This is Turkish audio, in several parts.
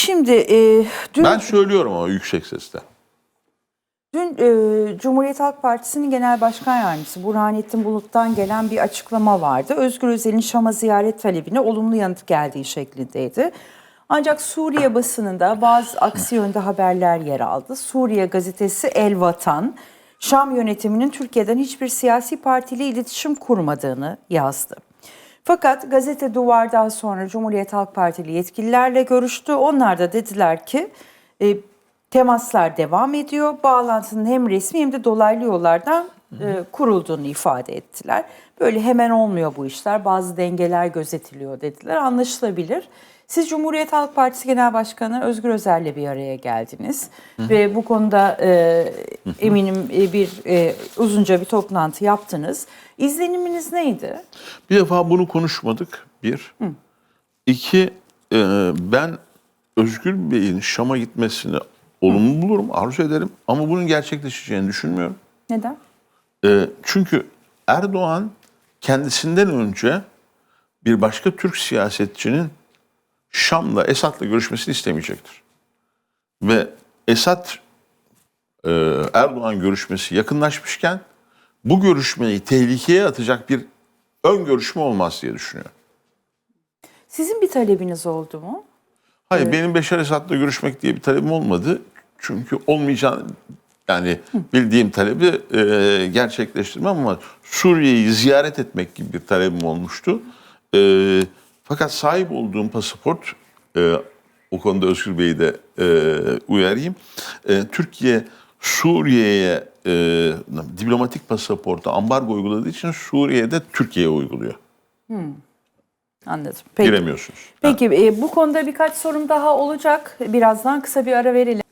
Şimdi e, dün, Ben söylüyorum ama yüksek sesle. dün e, Cumhuriyet Halk Partisi'nin Genel Başkan Yardımcısı Burhanettin Bulut'tan gelen bir açıklama vardı. Özgür Özel'in Şam'a ziyaret talebine olumlu yanıt geldiği şeklindeydi. Ancak Suriye basınında bazı aksi yönde haberler yer aldı. Suriye gazetesi El Vatan, Şam yönetiminin Türkiye'den hiçbir siyasi partiyle iletişim kurmadığını yazdı. Fakat gazete Duvar daha sonra Cumhuriyet Halk Partili yetkililerle görüştü. Onlar da dediler ki e, temaslar devam ediyor. Bağlantının hem resmi hem de dolaylı yollardan e, kurulduğunu ifade ettiler. Böyle hemen olmuyor bu işler. Bazı dengeler gözetiliyor dediler. Anlaşılabilir. Siz Cumhuriyet Halk Partisi Genel Başkanı Özgür Özel'le bir araya geldiniz. Ve bu konuda e, eminim e, bir e, uzunca bir toplantı yaptınız. İzleniminiz neydi? Bir defa bunu konuşmadık. Bir. İki, e, ben Özgür Bey'in Şam'a gitmesini olumlu bulurum, arzu ederim. Ama bunun gerçekleşeceğini düşünmüyorum. Neden? E, çünkü Erdoğan kendisinden önce bir başka Türk siyasetçinin Şam'la, Esad'la görüşmesini istemeyecektir. Ve Esad e, Erdoğan görüşmesi yakınlaşmışken bu görüşmeyi tehlikeye atacak bir ön görüşme olmaz diye düşünüyorum. Sizin bir talebiniz oldu mu? Hayır benim Beşar Esad'la görüşmek diye bir talebim olmadı. Çünkü olmayacağını yani bildiğim talebi e, gerçekleştirmem ama Suriye'yi ziyaret etmek gibi bir talebim olmuştu. E, fakat sahip olduğum pasaport e, o konuda Özgür Bey'i de e, uyarayım. E, Türkiye Suriye'ye e, diplomatik pasaporta ambargo uyguladığı için Suriye'de Türkiye'ye uyguluyor. Anladım. Peki. Giremiyorsunuz. Peki e, bu konuda birkaç sorum daha olacak. Birazdan kısa bir ara verelim.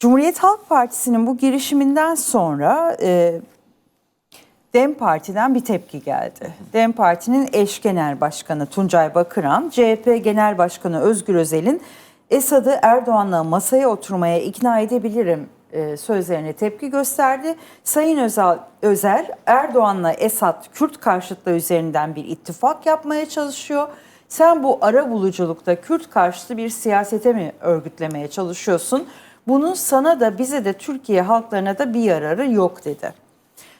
Cumhuriyet Halk Partisi'nin bu girişiminden sonra e, DEM Parti'den bir tepki geldi. DEM Parti'nin eş genel başkanı Tuncay Bakıran, CHP Genel Başkanı Özgür Özel'in Esad'ı Erdoğan'la masaya oturmaya ikna edebilirim e, sözlerine tepki gösterdi. Sayın Özel, Özel Erdoğan'la Esad Kürt karşıtlığı üzerinden bir ittifak yapmaya çalışıyor. Sen bu ara buluculukta Kürt karşıtı bir siyasete mi örgütlemeye çalışıyorsun? Bunun sana da bize de Türkiye halklarına da bir yararı yok dedi.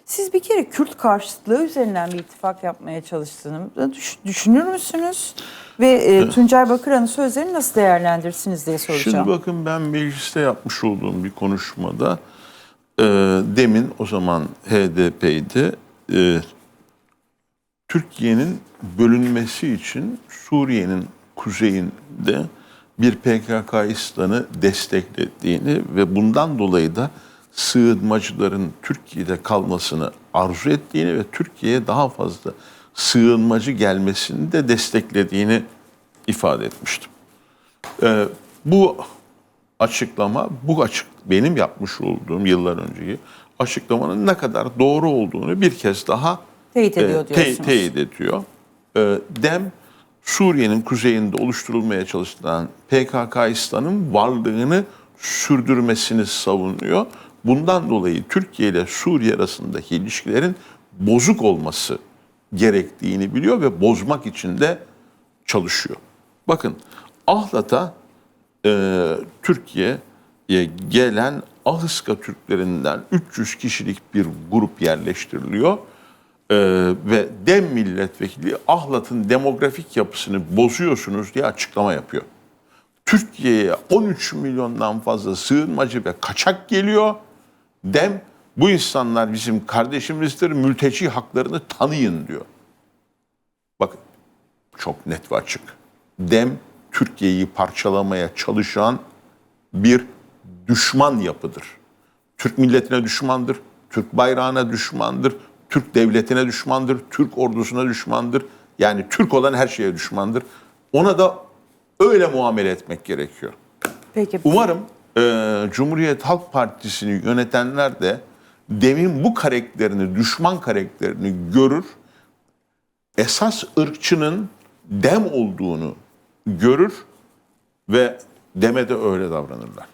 Siz bir kere Kürt karşıtlığı üzerinden bir ittifak yapmaya çalıştığını düş- düşünür müsünüz? Ve e, Tuncay Bakıran'ın sözlerini nasıl değerlendirirsiniz diye soracağım. Şimdi bakın ben mecliste yapmış olduğum bir konuşmada e, demin o zaman HDP'ydi e, Türkiye'nin bölünmesi için Suriye'nin kuzeyinde bir PKK'istan'ı desteklediğini ve bundan dolayı da sığınmacıların Türkiye'de kalmasını arzu ettiğini ve Türkiye'ye daha fazla sığınmacı gelmesini de desteklediğini ifade etmiştim. Ee, bu açıklama, bu açık benim yapmış olduğum yıllar önceki açıklamanın ne kadar doğru olduğunu bir kez daha Teyit ediyor e, te- teyit ediyor. Ee, DEM Suriye'nin kuzeyinde oluşturulmaya çalışılan PKK'İstan'ın varlığını sürdürmesini savunuyor. Bundan dolayı Türkiye ile Suriye arasındaki ilişkilerin bozuk olması gerektiğini biliyor ve bozmak için de çalışıyor. Bakın Ahlat'a e, Türkiye'ye gelen Ahıska Türklerinden 300 kişilik bir grup yerleştiriliyor. E, ve DEM milletvekili Ahlat'ın demografik yapısını bozuyorsunuz diye açıklama yapıyor. Türkiye'ye 13 milyondan fazla sığınmacı ve kaçak geliyor. DEM bu insanlar bizim kardeşimizdir, mülteci haklarını tanıyın diyor. Bakın çok net ve açık. DEM Türkiye'yi parçalamaya çalışan bir düşman yapıdır. Türk milletine düşmandır, Türk bayrağına düşmandır, Türk devletine düşmandır, Türk ordusuna düşmandır. Yani Türk olan her şeye düşmandır. Ona da öyle muamele etmek gerekiyor. Peki. Umarım e, Cumhuriyet Halk Partisi'ni yönetenler de demin bu karakterini, düşman karakterini görür. Esas ırkçının dem olduğunu görür ve deme de öyle davranırlar.